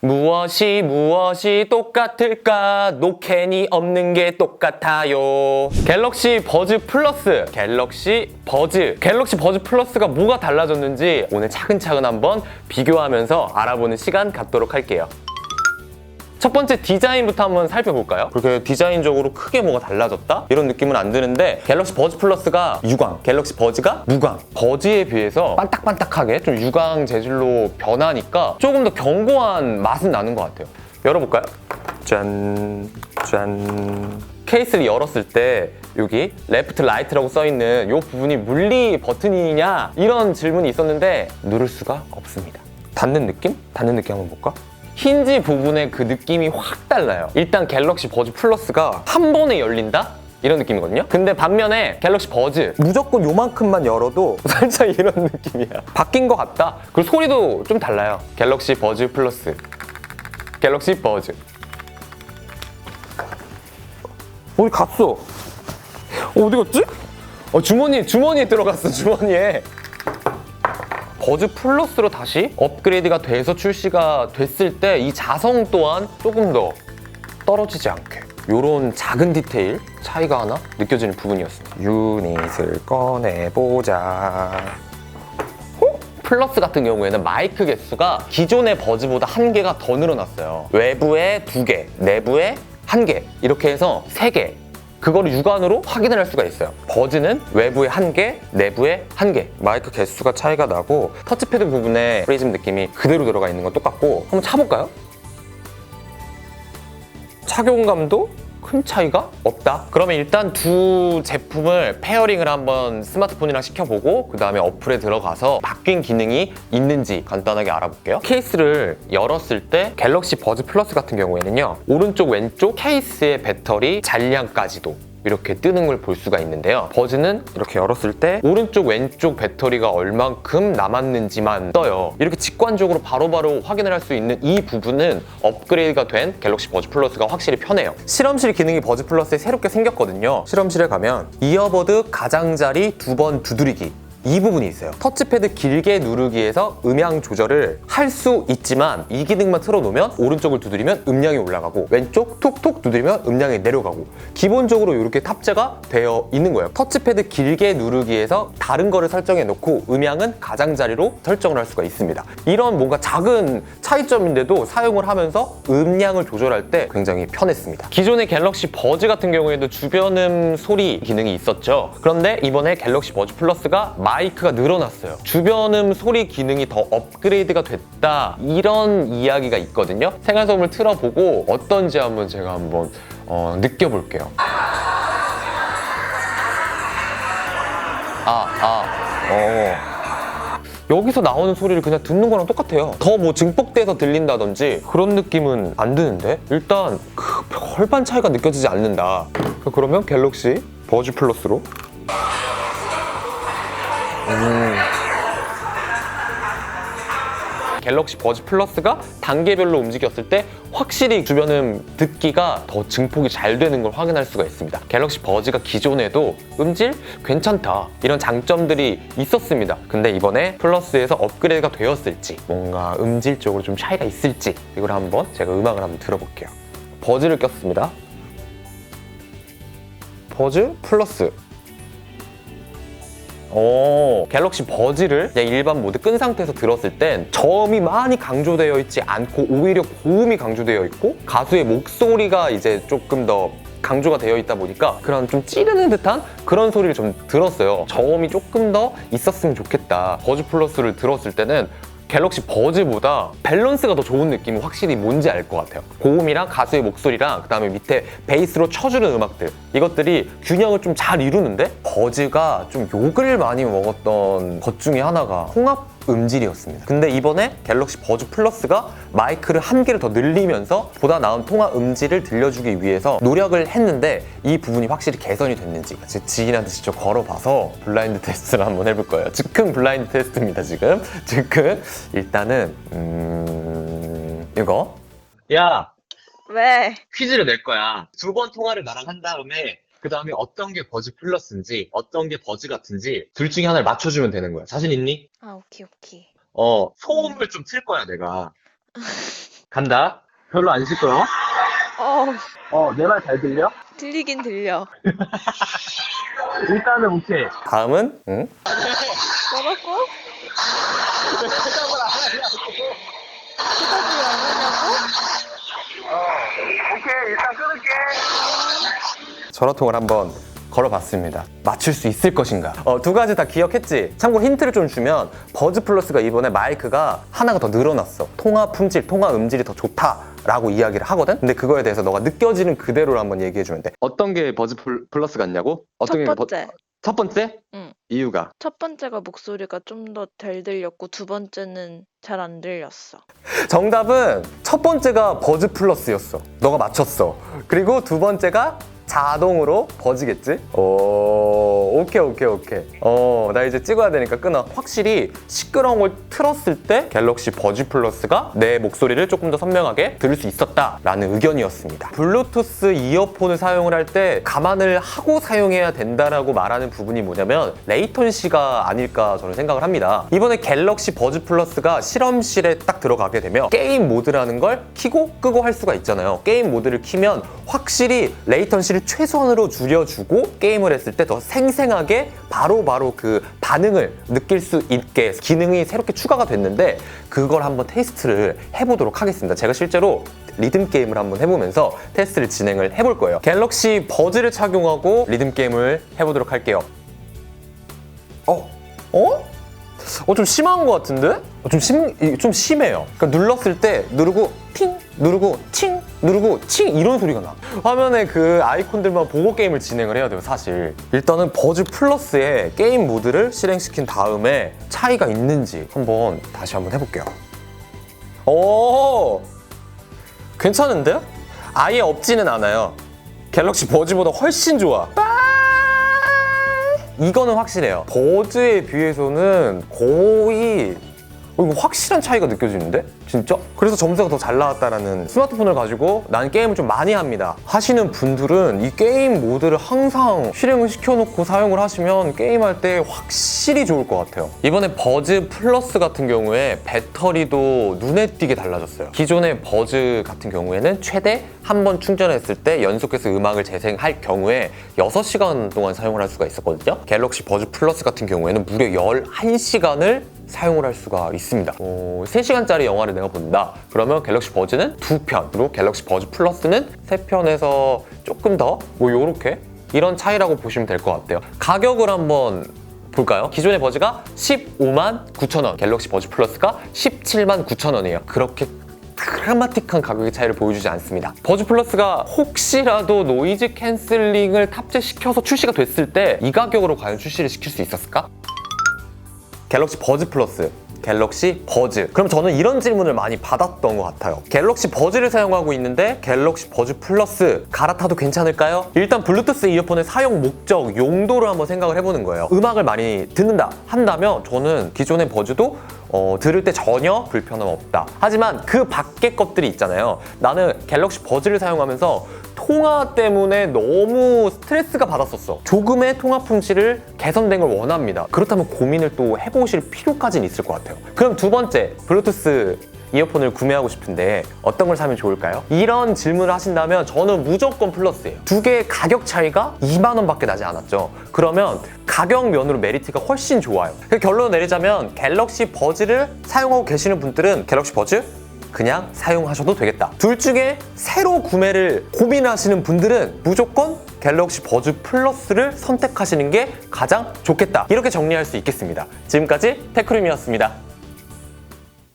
무엇이 무엇이 똑같을까? 노캔이 없는 게 똑같아요. 갤럭시 버즈 플러스. 갤럭시 버즈. 갤럭시 버즈 플러스가 뭐가 달라졌는지 오늘 차근차근 한번 비교하면서 알아보는 시간 갖도록 할게요 첫 번째 디자인부터 한번 살펴볼까요? 그렇게 디자인적으로 크게 뭐가 달라졌다? 이런 느낌은 안 드는데 갤럭시 버즈 플러스가 유광, 갤럭시 버즈가 무광 버즈에 비해서 반딱반딱하게 좀 유광 재질로 변하니까 조금 더 견고한 맛은 나는 것 같아요 열어볼까요? 짠, 짠 케이스를 열었을 때 여기 레프트 라이트라고 써있는 이 부분이 물리 버튼이냐 이런 질문이 있었는데 누를 수가 없습니다 닿는 느낌? 닿는 느낌 한번 볼까? 힌지 부분의 그 느낌이 확 달라요. 일단 갤럭시 버즈 플러스가 한 번에 열린다? 이런 느낌이거든요. 근데 반면에 갤럭시 버즈 무조건 요만큼만 열어도 살짝 이런 느낌이야. 바뀐 것 같다. 그리고 소리도 좀 달라요. 갤럭시 버즈 플러스. 갤럭시 버즈. 어디 갔어? 어디 갔지? 어, 주머니, 주머니에 들어갔어, 주머니에. 버즈 플러스로 다시 업그레이드가 돼서 출시가 됐을 때 이 자성 또한 조금 더 떨어지지 않게 이런 작은 디테일 차이가 하나 느껴지는 부분이었습니다. 유닛을 꺼내보자. 어? 플러스 같은 경우에는 마이크 개수가 기존의 버즈보다 한 개가 더 늘어났어요. 외부에 두 개, 내부에 한 개, 이렇게 해서 세 개. 그거를 육안으로 확인을 할 수가 있어요. 버즈는 외부에 한 개, 내부에 한 개. 마이크 개수가 차이가 나고 터치패드 부분에 프리즘 느낌이 그대로 들어가 있는 건 똑같고 한번 차볼까요? 착용감도 큰 차이가 없다. 그러면 일단 두 제품을 페어링을 한번 스마트폰이랑 시켜보고 그 다음에 어플에 들어가서 바뀐 기능이 있는지 간단하게 알아볼게요. 케이스를 열었을 때 갤럭시 버즈 플러스 같은 경우에는요 오른쪽 왼쪽 케이스의 배터리 잔량까지도 이렇게 뜨는 걸 볼 수가 있는데요. 버즈는 이렇게 열었을 때 오른쪽 왼쪽 배터리가 얼만큼 남았는지만 떠요. 이렇게 직관적으로 바로 바로 확인을 할 수 있는 이 부분은 업그레이드가 된 갤럭시 버즈 플러스가 확실히 편해요. 실험실 기능이 버즈 플러스에 새롭게 생겼거든요. 실험실에 가면 이어버드 가장자리 두 번 두드리기 이 부분이 있어요. 터치패드 길게 누르기에서 음향 조절을 할 수 있지만 이 기능만 틀어놓으면 오른쪽을 두드리면 음량이 올라가고 왼쪽 톡톡 두드리면 음량이 내려가고 기본적으로 이렇게 탑재가 되어 있는 거예요. 터치패드 길게 누르기에서 다른 거를 설정해 놓고 음향은 가장자리로 설정을 할 수가 있습니다. 이런 뭔가 작은 차이점인데도 사용을 하면서 음량을 조절할 때 굉장히 편했습니다. 기존의 갤럭시 버즈 같은 경우에도 주변음 소리 기능이 있었죠. 그런데 이번에 갤럭시 버즈 플러스가 마 이크가 늘어났어요. 주변음 소리 기능이 더 업그레이드가 됐다. 이런 이야기가 있거든요. 생활소음을 틀어보고 어떤지 한번 제가 한번 어, 느껴볼게요. 아, 아, 어. 여기서 나오는 소리를 그냥 듣는 거랑 똑같아요. 더 뭐 증폭돼서 들린다든지 그런 느낌은 안 드는데 일단 그 별반 차이가 느껴지지 않는다. 그러면 갤럭시 버즈 플러스로 갤럭시 버즈 플러스가 단계별로 움직였을 때 확실히 주변음 듣기가 더 증폭이 잘 되는 걸 확인할 수가 있습니다. 갤럭시 버즈가 기존에도 음질 괜찮다 이런 장점들이 있었습니다. 근데 이번에 플러스에서 업그레이드가 되었을지 뭔가 음질적으로 좀 차이가 있을지 이걸 한번 제가 음악을 한번 들어볼게요. 버즈를 꼈습니다. 버즈 플러스 오, 갤럭시 버즈를 일반 모드 끈 상태에서 들었을 땐 저음이 많이 강조되어 있지 않고 오히려 고음이 강조되어 있고 가수의 목소리가 이제 조금 더 강조가 되어 있다 보니까 그런 좀 찌르는 듯한 그런 소리를 좀 들었어요. 저음이 조금 더 있었으면 좋겠다. 버즈 플러스를 들었을 때는 갤럭시 버즈보다 밸런스가 더 좋은 느낌이 확실히 뭔지 알 것 같아요. 고음이랑 가수의 목소리랑 그다음에 밑에 베이스로 쳐주는 음악들 이것들이 균형을 좀 잘 이루는데 버즈가 좀 욕을 많이 먹었던 것 중에 하나가 홍합 음질이었습니다. 근데 이번에 갤럭시 버즈 플러스가 마이크를 한 개를 더 늘리면서 보다 나은 통화 음질을 들려주기 위해서 노력을 했는데 이 부분이 확실히 개선이 됐는지 제 지인한테 직접 걸어봐서 블라인드 테스트를 한번 해볼 거예요. 즉흥 블라인드 테스트입니다, 지금. 즉흥. 일단은, 음, 이거. 야, 왜? 퀴즈를 낼 거야. 두 번 통화를 나랑 한 다음에 그 다음에 어떤 게 버즈 플러스인지 어떤 게 버즈 같은지 둘 중에 하나를 맞춰주면 되는 거야. 자신 있니? 아, 오케이, 오케이. 어, 소음을 좀 틀 거야, 내가. 간다. 별로 안 시끄러워? 어, 어, 내 말 잘 들려? 들리긴 들려. 일단은 오케이. 다음은 응? 뭐라고? 대답을 안 하냐고. 대답을 안 하냐고? 어, 오케이. 일단 끊을게. 전화통을 한번 걸어봤습니다. 맞출 수 있을 것인가? 어, 두 가지 다 기억했지? 참고로 힌트를 좀 주면 버즈 플러스가 이번에 마이크가 하나가 더 늘어났어. 통화 품질, 통화 음질이 더 좋다 라고 이야기를 하거든? 근데 그거에 대해서 너가 느껴지는 그대로 한번 얘기해주면 돼. 어떤 게 버즈 플- 플러스 같냐고? 어떤 첫게 버- 번째. 첫 번째? 응. 이유가? 첫 번째가 목소리가 좀 더 잘 들렸고 두 번째는 잘 안 들렸어. 정답은 첫 번째가 버즈 플러스였어. 너가 맞췄어. 그리고 두 번째가 자동으로 버즈겠지? 오, 오케이, 오케이, 오케이. 어, 나 이제 찍어야 되니까 끊어. 확실히 시끄러운 걸 틀었을 때 갤럭시 버즈 플러스가 내 목소리를 조금 더 선명하게 들을 수 있었다라는 의견이었습니다. 블루투스 이어폰을 사용을 할 때 감안을 하고 사용해야 된다라고 말하는 부분이 뭐냐면 레이턴시가 아닐까 저는 생각을 합니다. 이번에 갤럭시 버즈 플러스가 실험실에 딱 들어가게 되면 게임 모드라는 걸 키고 끄고 할 수가 있잖아요. 게임 모드를 키면 확실히 레이턴시 를 최소한으로 줄여주고 게임을 했을 때 더 생생하게 바로 바로 그 반응을 느낄 수 있게 기능이 새롭게 추가가 됐는데 그걸 한번 테스트를 해보도록 하겠습니다. 제가 실제로 리듬 게임을 한번 해보면서 테스트를 진행을 해볼 거예요. 갤럭시 버즈를 착용하고 리듬 게임을 해보도록 할게요. 어? 어? 어, 좀 심한 것 같은데? 어, 좀 심, 이- 좀 심해요. 그러니까 눌렀을 때 누르고 팅! 누르고 칭! 누르고 칭! 이런 소리가 나. 화면에 그 아이콘들만 보고 게임을 진행을 해야 돼요, 사실. 일단은 버즈 플러스의 게임 모드를 실행시킨 다음에 차이가 있는지 한번 다시 한번 해볼게요. 오! 괜찮은데요? 아예 없지는 않아요. 갤럭시 버즈보다 훨씬 좋아. 이거는 확실해요. 버즈에 비해서는 거의 어, 이거 확실한 차이가 느껴지는데? 진짜? 그래서 점수가 더 잘 나왔다라는 스마트폰을 가지고 난 게임을 좀 많이 합니다. 하시는 분들은 이 게임 모드를 항상 실행을 시켜놓고 사용을 하시면 게임할 때 확실히 좋을 것 같아요. 이번에 버즈 플러스 같은 경우에 배터리도 눈에 띄게 달라졌어요. 기존의 버즈 같은 경우에는 최대 한 번 충전했을 때 연속해서 음악을 재생할 경우에 6시간 동안 사용을 할 수가 있었거든요. 갤럭시 버즈 플러스 같은 경우에는 무려 11시간을 사용을 할 수가 있습니다. 어, 3시간짜리 영화를 내가 본다. 그러면 갤럭시 버즈는 2편, 그리고 갤럭시 버즈 플러스는 3편에서 조금 더 뭐 요렇게 이런 차이라고 보시면 될 것 같아요. 가격을 한번 볼까요? 기존의 버즈가 15만 9천 원, 갤럭시 버즈 플러스가 17만 9천 원이에요. 그렇게 드라마틱한 가격의 차이를 보여주지 않습니다. 버즈 플러스가 혹시라도 노이즈 캔슬링을 탑재시켜서 출시가 됐을 때 이 가격으로 과연 출시를 시킬 수 있었을까? 갤럭시 버즈 플러스 갤럭시 버즈. 그럼 저는 이런 질문을 많이 받았던 것 같아요. 갤럭시 버즈를 사용하고 있는데 갤럭시 버즈 플러스 갈아타도 괜찮을까요? 일단 블루투스 이어폰의 사용 목적 용도를 한번 생각을 해보는 거예요. 음악을 많이 듣는다 한다면 저는 기존의 버즈도 어, 들을 때 전혀 불편함 없다. 하지만 그 밖의 것들이 있잖아요. 나는 갤럭시 버즈를 사용하면서 통화 때문에 너무 스트레스가 받았었어. 조금의 통화 품질을 개선된 걸 원합니다. 그렇다면 고민을 또 해보실 필요까지는 있을 것 같아요. 그럼 두 번째, 블루투스 이어폰을 구매하고 싶은데 어떤 걸 사면 좋을까요? 이런 질문을 하신다면 저는 무조건 플러스예요. 두 개의 가격 차이가 2만 원밖에 나지 않았죠. 그러면 가격 면으로 메리트가 훨씬 좋아요. 그 결론을 내리자면 갤럭시 버즈를 사용하고 계시는 분들은 갤럭시 버즈 그냥 사용하셔도 되겠다. 둘 중에 새로 구매를 고민하시는 분들은 무조건 갤럭시 버즈 플러스를 선택하시는 게 가장 좋겠다. 이렇게 정리할 수 있겠습니다. 지금까지 테크림이었습니다.